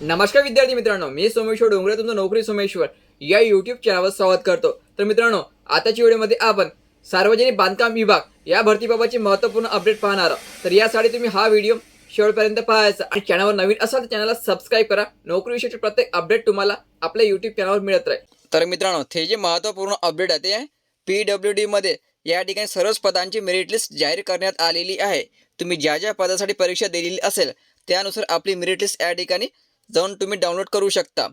नमस्कार विद्यार्थी मित्रांनो मी सोमेश्वर डोंगरे तुमचं नोकरी सोमेश्वर. या युट्यूब चॅनलवर स्वागत करतो. तर मित्रांनो आताच्या व्हिडिओमध्ये आपण सार्वजनिक बांधकाम विभाग या भरतीबाबतची महत्त्वपूर्ण अपडेट पाहणार आहोत. तर यासाठी तुम्ही हा व्हिडिओ शेवटपर्यंत पाहायचा. आणि चॅनलवर नवीन असाल तर चॅनलला सबस्क्राईब करा. नोकरीविषयीचे प्रत्येक अपडेट तुम्हाला आपल्या युट्यूब चॅनलवर मिळत राहील. तर मित्रांनो हे जे महत्त्वपूर्ण अपडेट आहे ते आहे पी डब्ल्यू डीमध्ये या ठिकाणी सर्वच पदांची मेरिट लिस्ट जाहीर करण्यात आलेली आहे. तुम्ही ज्या ज्या पदासाठी परीक्षा दिलेली असेल त्यानुसार आपली मेरिट लिस्ट या ठिकाणी जाऊन तुम्ही डाउनलोड करू शकता.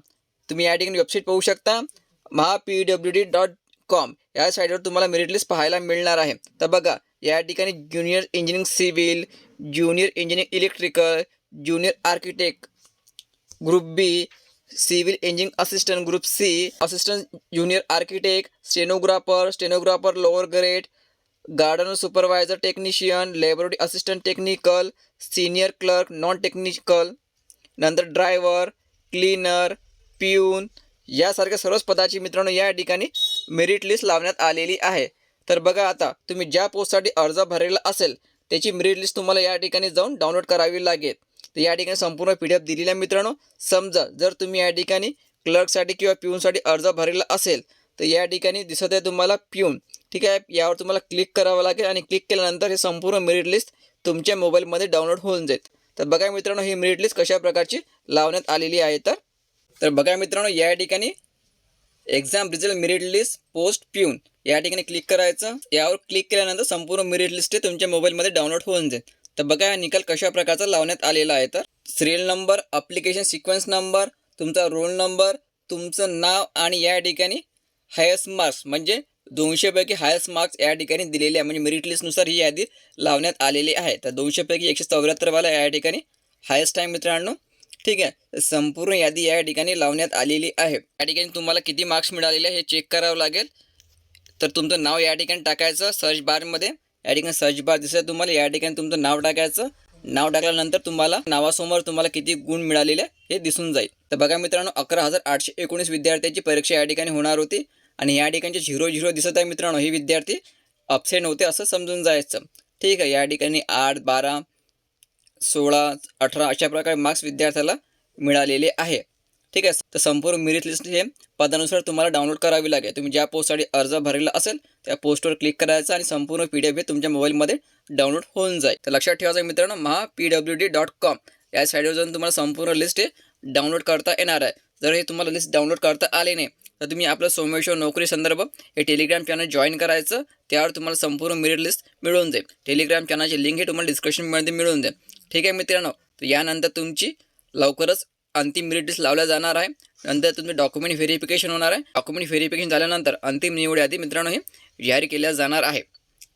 तुम्ही या ठिकाणी वेबसाईट पाहू शकता. Maha P W D dot com या साईटवर तुम्हाला मेरिट लिस्ट पाहायला मिळणार आहे. तर बघा, या ठिकाणी junior engineering civil junior engineering electrical junior architect group B civil engineering assistant group C assistant junior architect stenographer stenographer lower grade garden supervisor technician laboratory assistant technical senior clerk non technical नंतर driver cleaner peon यासारख्या सर्वच पदाची मित्रांनो या ठिकाणी merit list लावण्यात आलेली आहे. तर बघा आता तुम्ही ज्या पोस्टसाठी अर्ज भरलेला असेल त्याची मेरिट लिस्ट तुम्हाला या ठिकाणी जाऊन डाउनलोड करावी लागेल. तर या ठिकाणी संपूर्ण पी डी एफ दिलेली आहे मित्रांनो समजा जर तुम्ही या ठिकाणी क्लर्कसाठी किंवा पिऊनसाठी अर्ज भरलेला असेल तर या ठिकाणी दिसत आहे तुम्हाला पिऊन. ठीक आहे यावर तुम्हाला क्लिक करावं लागेल आणि क्लिक केल्यानंतर हे संपूर्ण मेरिट लिस्ट तुमच्या मोबाईलमध्ये डाउनलोड होऊन जाईल. तर बघा मित्रांनो ही मेरिट लिस्ट कशा प्रकारची लावण्यात आलेली आहे तर? तर बघा मित्रांनो या ठिकाणी exam result merit list post peon या ठिकाणी क्लिक करायचं. यावर क्लिक केल्यानंतर संपूर्ण मेरिट लिस्ट तुमच्या मोबाईलमध्ये डाउनलोड होऊन जाईल. तर बघा हा निकाल कशा प्रकारचा लावण्यात आलेला आहे तर? Serial number application sequence number तुमचा रोल नंबर तुमचं नाव आणि या ठिकाणी हायस्ट मार्क्स म्हणजे दोनशेपैकी हायस्ट मार्क्स या ठिकाणी दिलेले आहे. म्हणजे मेरिट लिस्टनुसार ही यादी लावण्यात आलेली आहे. तर दोनशेपैकी एकशे चौऱ्याहत्तरवाला या ठिकाणी हायस्ट आहे मित्रांनो. ठीक आहे? संपूर्ण यादी या ठिकाणी लावण्यात आलेली आहे. या ठिकाणी तुम्हाला किती मार्क्स मिळालेले हे चेक करावं लागेल. तर तुमचं नाव या ठिकाणी टाकायचं सर्च बारमध्ये या ठिकाणी सर्च बार दिसत तुम्हाला. या ठिकाणी तुमचं नाव टाकायचं. नाव टाकल्यानंतर तुम्हाला नावासमोर तुम्हाला किती गुण मिळालेले हे दिसून जाईल. तर बघा मित्रांनो अकरा हजार आठशे एकोणीस विद्यार्थ्यांची परीक्षा या ठिकाणी होणार होती. आणि या ठिकाणचे झिरो झिरो दिसत आहे मित्रांनो हे विद्यार्थी अपसेंट होते असं समजून जायचं. ठीक आहे या ठिकाणी आठ बारा सोळा अठरा अशा प्रकारे मार्क्स विद्यार्थ्याला मिळालेले आहे. ठीक आहे तर संपूर्ण मेरिट लिस्ट हे पदानुसार तुम्हाला डाउनलोड करावी लागेल. तुम्ही ज्या पोस्टसाठी अर्ज भरलेला असेल त्या पोस्टवर क्लिक करायचं आणि संपूर्ण पी डी एफ हे तुमच्या मोबाईलमध्ये डाउनलोड होऊन जाईल. तर लक्षात ठेवायचं मित्रांनो Maha P W D dot com या साईडवर जाऊन तुम्हाला संपूर्ण लिस्ट हे डाउनलोड करता येणार आहे. जर हे तुम्हाला लिस्ट डाउनलोड करता आले नाही तर तुम्ही आपलं सोमेश्वर नोकरी संदर्भ हे टेलिग्राम चॅनल जॉईन करायचं. त्यावर तुम्हाला संपूर्ण मेरिट लिस्ट मिळून जाईल. टेलिग्राम चॅनलची लिंक हे तुम्हाला डिस्क्रिप्शनमध्ये मिळून जाईल. ठीक आहे मित्रांनो तर यानंतर तुमची लवकरच अंतिम मेरिट लिस्ट लावल्या जाणार आहे. नंतर तुमचं डॉक्युमेंट व्हेरिफिकेशन होणार आहे. डॉक्युमेंट व्हेरिफिकेशन झाल्यानंतर अंतिम निवड यादी मित्रांनो हे जाहीर केल्या जाणार आहे.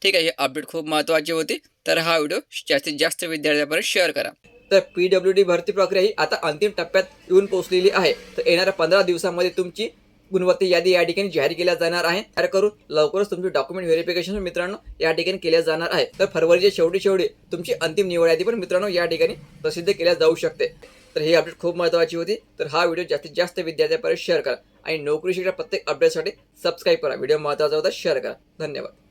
ठीक आहे हे अपडेट खूप महत्त्वाची होती. तर हा व्हिडिओ जास्तीत जास्त विद्यार्थ्यांपर्यंत शेअर करा. तर पी डब्ल्यू डी भरती प्रक्रिया ही आता अंतिम टप्प्यात येऊन पोहोचलेली आहे. तर येणाऱ्या पंधरा दिवसामध्ये तुमची गुणवत्ता यादी या ठिकाणी जाहीर केल्या जाणार आहे तयार करून लवकरच तुमचे डॉक्युमेंट व्हेरिफिकेशन मित्रांनो या ठिकाणी केल्या जाणार आहे. तर फरवरीच्या शेवटी शेवटी तुमची अंतिम निवड यादी पण मित्रांनो या ठिकाणी प्रसिद्ध केल्या जाऊ शकते. तर ही अपडेट खूप महत्त्वाची होती. तर हा व्हिडिओ जास्तीत जास्त विद्यार्थ्यांपर्यंत शेअर करा आणि नोकरी प्रत्येक अपडेटसाठी सबस्क्राईब करा. व्हिडिओ महत्त्वाचा होता शेअर करा. धन्यवाद.